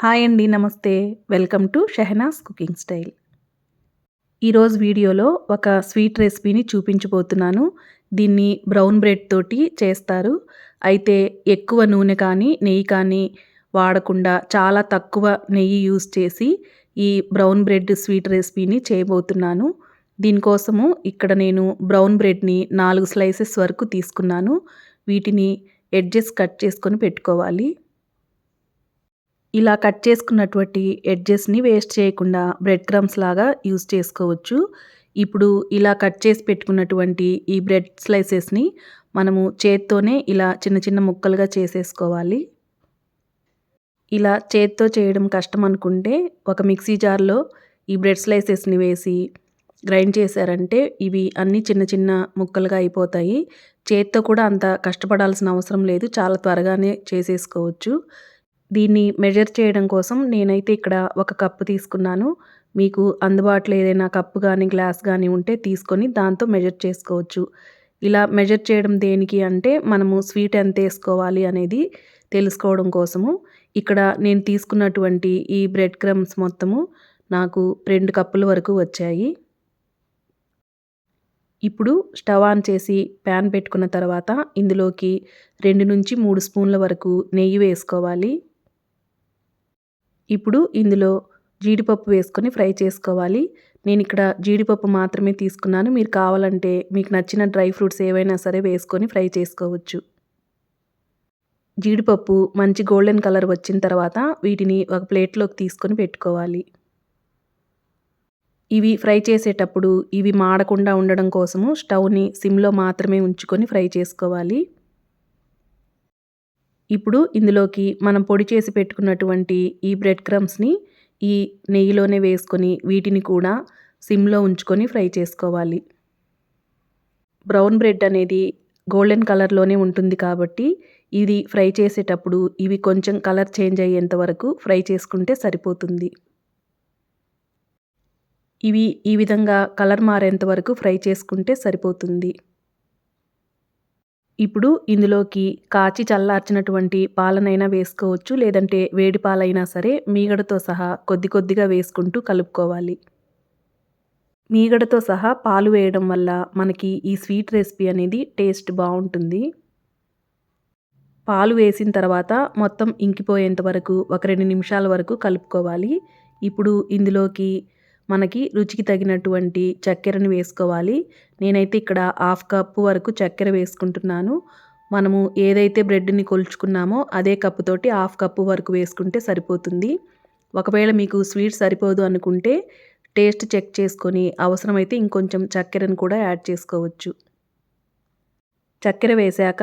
Hi అండి నమస్తే. Welcome to Shehnaz cooking style. ఈరోజు వీడియోలో ఒక స్వీట్ రెసిపీని చూపించబోతున్నాను. దీన్ని బ్రౌన్ బ్రెడ్ తోటి చేస్తారు. అయితే ఎక్కువ నూనె కానీ నెయ్యి కానీ వాడకుండా చాలా తక్కువ నెయ్యి యూస్ చేసి ఈ బ్రౌన్ బ్రెడ్ స్వీట్ రెసిపీని చేయబోతున్నాను. దీనికోసము ఇక్కడ నేను బ్రౌన్ బ్రెడ్ని నాలుగు స్లైసెస్ వరకు తీసుకున్నాను. వీటిని ఎడ్జెస్ కట్ చేసుకొని పెట్టుకోవాలి. ఇలా కట్ చేసుకున్నటువంటి ఎడ్జెస్ని వేస్ట్ చేయకుండా బ్రెడ్ క్రమ్స్ లాగా యూస్ చేసుకోవచ్చు. ఇప్పుడు ఇలా కట్ చేసి పెట్టుకున్నటువంటి ఈ బ్రెడ్ స్లైసెస్ని మనము చేత్తోనే ఇలా చిన్న చిన్న ముక్కలుగా చేసేసుకోవాలి. ఇలా చేత్తో చేయడం కష్టం అనుకుంటే ఒక మిక్సీ జార్లో ఈ బ్రెడ్ స్లైసెస్ని వేసి గ్రైండ్ చేశారంటే ఇవి అన్నీ చిన్న చిన్న ముక్కలుగా అయిపోతాయి. చేత్తో కూడా అంత కష్టపడాల్సిన అవసరం లేదు. చాలా త్వరగానే చేసేసుకోవచ్చు. దీన్ని మెజర్ చేయడం కోసం నేనైతే ఇక్కడ ఒక కప్పు తీసుకున్నాను. మీకు అందుబాటులో ఏదైనా కప్పు కానీ గ్లాస్ కానీ ఉంటే తీసుకొని దాంతో మెజర్ చేసుకోవచ్చు. ఇలా మెజర్ చేయడం దేనికి అంటే మనము స్వీట్ ఎంత వేసుకోవాలి అనేది తెలుసుకోవడం కోసము. ఇక్కడ నేను తీసుకున్నటువంటి ఈ బ్రెడ్ క్రమ్స్ మొత్తము నాకు రెండు కప్పుల వరకు వచ్చాయి. ఇప్పుడు స్టవ్ ఆన్ చేసి ప్యాన్ పెట్టుకున్న తర్వాత ఇందులోకి రెండు నుంచి మూడు స్పూన్ల వరకు నెయ్యి వేసుకోవాలి. ఇప్పుడు ఇందులో జీడిపప్పు వేసుకొని ఫ్రై చేసుకోవాలి. నేను ఇక్కడ జీడిపప్పు మాత్రమే తీసుకున్నాను. మీరు కావాలంటే మీకు నచ్చిన డ్రై ఫ్రూట్స్ ఏవైనా సరే వేసుకొని ఫ్రై చేసుకోవచ్చు. జీడిపప్పు మంచి గోల్డెన్ కలర్ వచ్చిన తర్వాత వీటిని ఒక ప్లేట్లోకి తీసుకొని పెట్టుకోవాలి. ఇవి ఫ్రై చేసేటప్పుడు ఇవి మాడకుండా ఉండడం కోసము స్టవ్ని సిమ్లో మాత్రమే ఉంచుకొని ఫ్రై చేసుకోవాలి. ఇప్పుడు ఇందులోకి మనం పొడి చేసి పెట్టుకున్నటువంటి ఈ బ్రెడ్ క్రమ్స్ని ఈ నెయ్యిలోనే వేసుకొని వీటిని కూడా సిమ్లో ఉంచుకొని ఫ్రై చేసుకోవాలి. బ్రౌన్ బ్రెడ్ అనేది గోల్డెన్ కలర్లోనే ఉంటుంది కాబట్టి ఇది ఫ్రై చేసేటప్పుడు ఇవి కొంచెం కలర్ చేంజ్ అయ్యేంత వరకు ఫ్రై చేసుకుంటే సరిపోతుంది. ఇవి ఈ విధంగా కలర్ మారేంత వరకు ఫ్రై చేసుకుంటే సరిపోతుంది. ఇప్పుడు ఇందులోకి కాచి చల్లార్చినటువంటి పాలనైనా వేసుకోవచ్చు లేదంటే వేడి పాలైనా సరే మీగడతో సహా కొద్ది కొద్దిగా వేసుకుంటూ కలుపుకోవాలి. మీగడతో సహా పాలు వేయడం వల్ల మనకి ఈ స్వీట్ రెసిపీ అనేది టేస్ట్ బాగుంటుంది. పాలు వేసిన తర్వాత మొత్తం ఇంకిపోయేంత వరకు ఒక రెండు నిమిషాల వరకు కలుపుకోవాలి. ఇప్పుడు ఇందులోకి మనకి రుచికి తగినటువంటి చక్కెరని వేసుకోవాలి. నేనైతే ఇక్కడ హాఫ్ కప్పు వరకు చక్కెర వేసుకుంటున్నాను. మనము ఏదైతే బ్రెడ్ని కొలుచుకున్నామో అదే కప్పుతోటి హాఫ్ కప్పు వరకు వేసుకుంటే సరిపోతుంది. ఒకవేళ మీకు స్వీట్ సరిపోదు అనుకుంటే టేస్ట్ చెక్ చేసుకొని అవసరమైతే ఇంకొంచెం చక్కెరను కూడా యాడ్ చేసుకోవచ్చు. చక్కెర వేశాక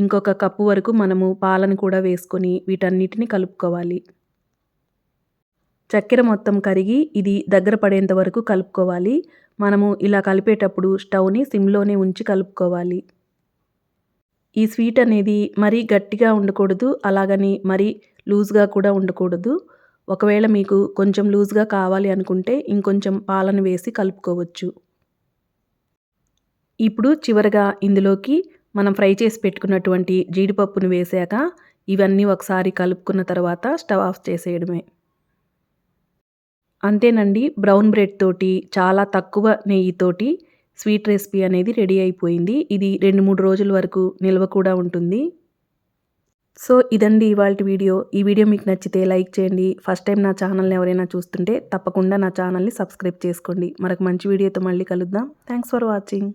ఇంకొక కప్పు వరకు మనము పాలను కూడా వేసుకొని వీటన్నిటిని కలుపుకోవాలి. చక్కెర మొత్తం కరిగి ఇది దగ్గర పడేంత వరకు కలుపుకోవాలి. మనము ఇలా కలిపేటప్పుడు స్టవ్ని సిమ్లోనే ఉంచి కలుపుకోవాలి. ఈ స్వీట్ అనేది మరీ గట్టిగా ఉండకూడదు అలాగని మరీ లూజ్గా కూడా ఉండకూడదు. ఒకవేళ మీకు కొంచెం లూజ్గా కావాలి అనుకుంటే ఇంకొంచెం పాలను వేసి కలుపుకోవచ్చు. ఇప్పుడు చివరగా ఇందులోకి మనం ఫ్రై చేసి పెట్టుకున్నటువంటి జీడిపప్పును వేసాక ఇవన్నీ ఒకసారి కలుపుకున్న తర్వాత స్టవ్ ఆఫ్ చేసేయడమే. అంతేనండి బ్రౌన్ బ్రెడ్ తోటి చాలా తక్కువ నెయ్యితోటి స్వీట్ రెసిపీ అనేది రెడీ అయిపోయింది. ఇది రెండు మూడు రోజుల వరకు నిల్వ కూడా ఉంటుంది. సో ఇదండి ఇవాళ వీడియో. ఈ వీడియో మీకు నచ్చితే లైక్ చేయండి. ఫస్ట్ టైం నా ఛానల్ని ఎవరైనా చూస్తుంటే తప్పకుండా నా ఛానల్ని సబ్స్క్రైబ్ చేసుకోండి. మరొక మంచి వీడియోతో మళ్ళీ కలుద్దాం. Thanks for watching.